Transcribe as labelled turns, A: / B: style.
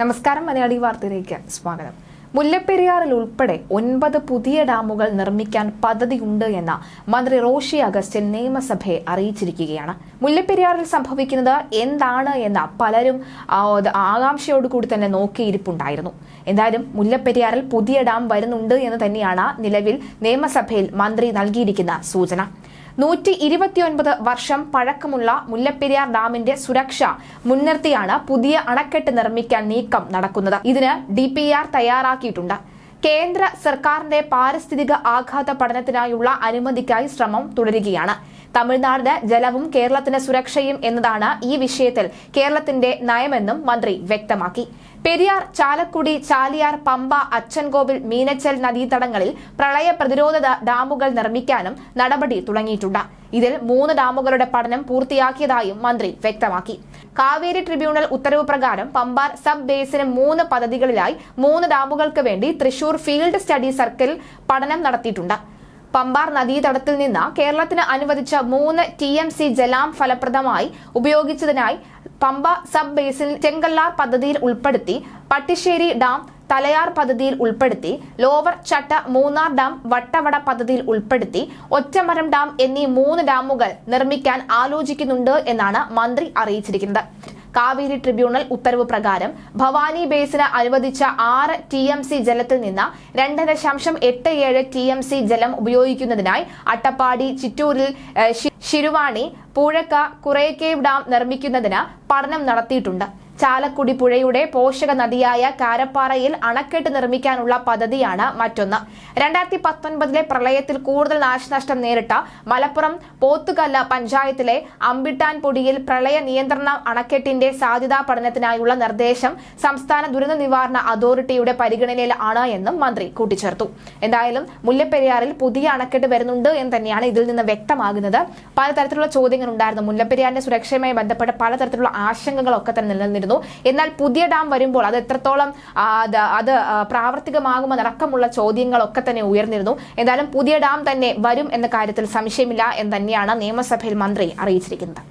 A: നമസ്കാരം മലയാളി വാർത്തയിലേക്ക് സ്വാഗതം. മുല്ലപ്പെരിയാറിൽ ഉൾപ്പെടെ ഒൻപത് പുതിയ ഡാമുകൾ നിർമ്മിക്കാൻ പദ്ധതിയുണ്ട് എന്ന മന്ത്രി റോഷി അഗസ്റ്റിൻ നിയമസഭയെ അറിയിച്ചിരിക്കുകയാണ്. മുല്ലപ്പെരിയാറിൽ സംഭവിക്കുന്നത് എന്താണ് എന്ന പലരും ആകാംക്ഷയോടുകൂടി തന്നെ നോക്കിയിരിപ്പുണ്ടായിരുന്നു. എന്തായാലും മുല്ലപ്പെരിയാറിൽ പുതിയ ഡാം വരുന്നുണ്ട് എന്ന് തന്നെയാണ് നിലവിൽ നിയമസഭയിൽ മന്ത്രി നൽകിയിരിക്കുന്ന സൂചന. നൂറ്റി ഇരുപത്തിയൊൻപത് വർഷം പഴക്കമുള്ള മുല്ലപ്പെരിയാർ ഡാമിന്റെ സുരക്ഷ മുൻനിർത്തിയാണ് പുതിയ അണക്കെട്ട് നിർമ്മിക്കാൻ നീക്കം നടക്കുന്നത്. ഇതിന് ഡി തയ്യാറാക്കിയിട്ടുണ്ട്. കേന്ദ്ര സർക്കാരിന്റെ പാരിസ്ഥിതിക ആഘാത പഠനത്തിനായുള്ള അനുമതിക്കായി ശ്രമം തുടരുകയാണ്. തമിഴ്നാടിന് ജലവും കേരളത്തിന് സുരക്ഷയും എന്നതാണ് ഈ വിഷയത്തിൽ കേരളത്തിന്റെ നയമെന്നും മന്ത്രി വ്യക്തമാക്കി. പെരിയാർ ചാലക്കുടി ചാലിയാർ പമ്പ അച്ചൻകോവിൽ മീനച്ചൽ നദീതടങ്ങളിൽ പ്രളയ പ്രതിരോധ ഡാമുകൾ നിർമ്മിക്കാനും നടപടി തുടങ്ങിയിട്ടുണ്ട്. ഇതിൽ മൂന്ന് ഡാമുകളുടെ പഠനം പൂർത്തിയാക്കിയതായും മന്ത്രി വ്യക്തമാക്കി. കാവേരി ട്രിബ്യൂണൽ ഉത്തരവ് പ്രകാരം പമ്പാർ സബ് ബേസിന് മൂന്ന് പദ്ധതികളിലായി മൂന്ന് ഡാമുകൾക്ക് വേണ്ടി തൃശൂർ ഫീൽഡ് സ്റ്റഡി സർക്കിൾ പഠനം നടത്തിയിട്ടുണ്ട്. പമ്പാർ നദീതടത്തിൽ നിന്ന് കേരളത്തിന് അനുവദിച്ച മൂന്ന് ടി എം സി ജലാം ഫലപ്രദമായി ഉപയോഗിച്ചതിനായി പമ്പ സബ് ബേസിൽ ചെങ്കല്ലാർ പദ്ധതിയിൽ ഉൾപ്പെടുത്തി പട്ടിശ്ശേരി ഡാം തലയാർ പദ്ധതിയിൽ ഉൾപ്പെടുത്തി ലോവർ ചട്ട മൂന്നാർ ഡാം വട്ടവട പദ്ധതിയിൽ ഉൾപ്പെടുത്തി ഒറ്റമരം ഡാം എന്നീ മൂന്ന് ഡാമുകൾ നിർമ്മിക്കാൻ ആലോചിക്കുന്നുണ്ട് എന്നാണ് മന്ത്രി അറിയിച്ചിരിക്കുന്നത്. കാവേരി ട്രിബ്യൂണൽ ഉത്തരവ് പ്രകാരം ഭവാനി ബേസിന് അനുവദിച്ച ആറ് ടി എം സി ജലത്തിൽ നിന്ന് രണ്ട് ദശാംശം എട്ട് ഏഴ് ടി എം സി ജലം ഉപയോഗിക്കുന്നതിനായി അട്ടപ്പാടി ചിറ്റൂരിൽ ശിരുവാണി പൂഴക്ക കുറേക്കേവ് ഡാം നിർമ്മിക്കുന്നതിന് പഠനം നടത്തിയിട്ടുണ്ട്. ചാലക്കുടി പുഴയുടെ പോഷക നദിയായ കാരപ്പാറയിൽ അണക്കെട്ട് നിർമ്മിക്കാനുള്ള പദ്ധതിയാണ് മറ്റൊന്ന്. രണ്ടായിരത്തി പത്തൊൻപതിലെ പ്രളയത്തിൽ കൂടുതൽ നാശനഷ്ടം നേരിട്ട മലപ്പുറം പോത്തുകല്ല പഞ്ചായത്തിലെ അമ്പിട്ടാൻപൊടിയിൽ പ്രളയ നിയന്ത്രണ അണക്കെട്ടിന്റെ സാധ്യതാ പഠനത്തിനായുള്ള നിർദ്ദേശം സംസ്ഥാന ദുരന്ത നിവാരണ അതോറിറ്റിയുടെ പരിഗണനയിൽ ആണ് എന്നും മന്ത്രി കൂട്ടിച്ചേർത്തു. എന്തായാലും മുല്ലപ്പെരിയാറിൽ പുതിയ അണക്കെട്ട് വരുന്നുണ്ട് എന്ന് തന്നെയാണ് ഇതിൽ നിന്ന് വ്യക്തമാകുന്നത്. പലതരത്തിലുള്ള ചോദ്യങ്ങൾ ഉണ്ടായിരുന്നു മുല്ലപ്പെരിയാറിന്റെ സുരക്ഷയുമായി ബന്ധപ്പെട്ട പലതരത്തിലുള്ള ആശങ്കകളൊക്കെ തന്നെ നിലനിന്നിരുന്നു. എന്നാൽ പുതിയ ഡാം വരുമ്പോൾ അത് എത്രത്തോളം അത് പ്രാവർത്തികമാകുമെന്നടക്കമുള്ള ചോദ്യങ്ങളൊക്കെ തന്നെ ഉയർന്നിരുന്നു. എന്തായാലും പുതിയ ഡാം തന്നെ വരും എന്ന കാര്യത്തിൽ സംശയമില്ല എന്ന് തന്നെയാണ് നിയമസഭയിൽ മന്ത്രി അറിയിച്ചിരിക്കുന്നത്.